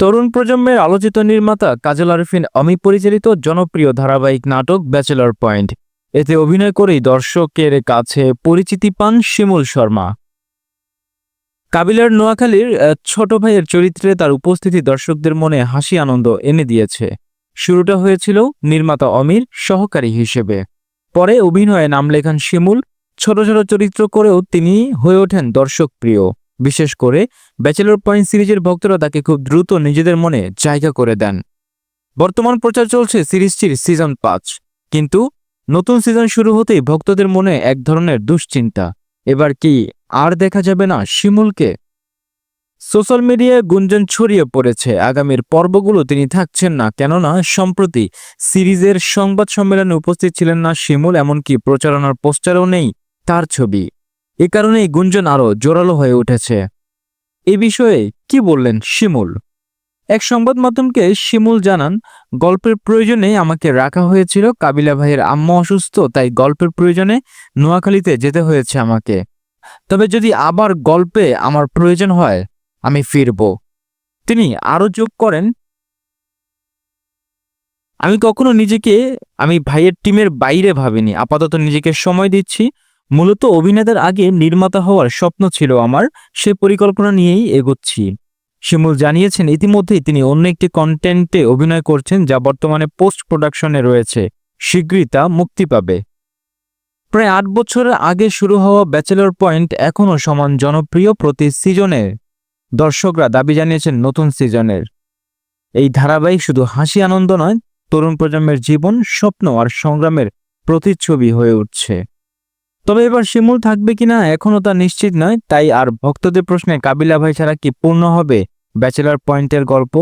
তরুণ প্রজন্মের আলোচিত নির্মাতা কাজল আরফিন অমি পরিচালিত জনপ্রিয় ধারাবাহিক নাটক ব্যাচেলর পয়েন্ট। এতে অভিনয় করেই দর্শকের কাছে পরিচিতি পান শিমুল শর্মা। কাবিলার নোয়াখালীর ছোট ভাইয়ের চরিত্রে তার উপস্থিতি দর্শকদের মনে হাসি, আনন্দ এনে দিয়েছে। শুরুটা হয়েছিল নির্মাতা অমির সহকারী হিসেবে। পরে অভিনয়ে নাম লেখান শিমুল। ছোট ছোট চরিত্র করেও তিনি হয়ে ওঠেন দর্শক প্রিয় বিশেষ করে ব্যাচেলর পয়েন্ট সিরিজের ভক্তরা তাকে খুব দ্রুত নিজেদের মনে জায়গা করে দেন। বর্তমান প্রচার চলছে সিরিজটির সিজন পাঁচ। কিন্তু নতুন সিজন শুরু হতেই ভক্তদের মনে এক ধরনের দুশ্চিন্তা। এবার কি আর দেখা যাবে না শিমুলকে? সোশ্যাল মিডিয়ায় গুঞ্জন ছড়িয়ে পড়েছে। আগামীর পর্বগুলো তিনি থাকছেন না। কেননা সম্প্রতি সিরিজের সংবাদ সম্মেলনে উপস্থিত ছিলেন না শিমুল, এমনকি প্রচারণার পোস্টারও নেই তার ছবি। এ কারণেই গুঞ্জন আরও জোরালো হয়ে উঠেছে। এ বিষয়ে কি বললেন শিমুল? এক সংবাদ মাধ্যমকে শিমুল জানান, গল্পের প্রয়োজনে আমাকে রাখা হয়েছিল, কাবিলা ভাইয়ের আম্মা অসুস্থ, তাই গল্পের প্রয়োজনে নোয়াখালীতে যেতে হয়েছে আমাকে। তবে যদি আবার গল্পে আমার প্রয়োজন হয়, আমি ফিরব। তিনি আরও যোগ করেন, আমি কখনো নিজেকে, আমি ভাইয়ের টিমের বাইরে ভাবিনি। আপাতত নিজেকে সময় দিচ্ছি মূলত অভিনেতার আগে নির্মাতা হওয়ার স্বপ্ন ছিল আমার, সে পরিকল্পনা নিয়েই এগোচ্ছি। শিমুল জানিয়েছেন, ইতিমধ্যেই তিনি অন্য একটি কন্টেন্টে অভিনয় করছেন যা বর্তমানে পোস্ট প্রোডাকশনে রয়েছে। শীঘ্রই তা মুক্তি পাবে। প্রায় আট বছরের আগে শুরু হওয়া ব্যাচেলর পয়েন্ট এখনও সমান জনপ্রিয় প্রতি সিজনে দর্শকরা দাবি জানিয়েছেন, নতুন সিজনের এই ধারাবাহিক শুধু হাসি আনন্দ নয়, তরুণ প্রজন্মের জীবন, স্বপ্ন আর সংগ্রামের প্রতিচ্ছবি হয়ে উঠছে। তবে এবার শিমুল থাকবে কিনা এখনও তা নিশ্চিত নয়, তাই আর ভক্তদের প্রশ্নে কাবিলা ভাই ছাড়া কি পূর্ণ হবে ব্যাচেলার পয়েন্টের গল্প?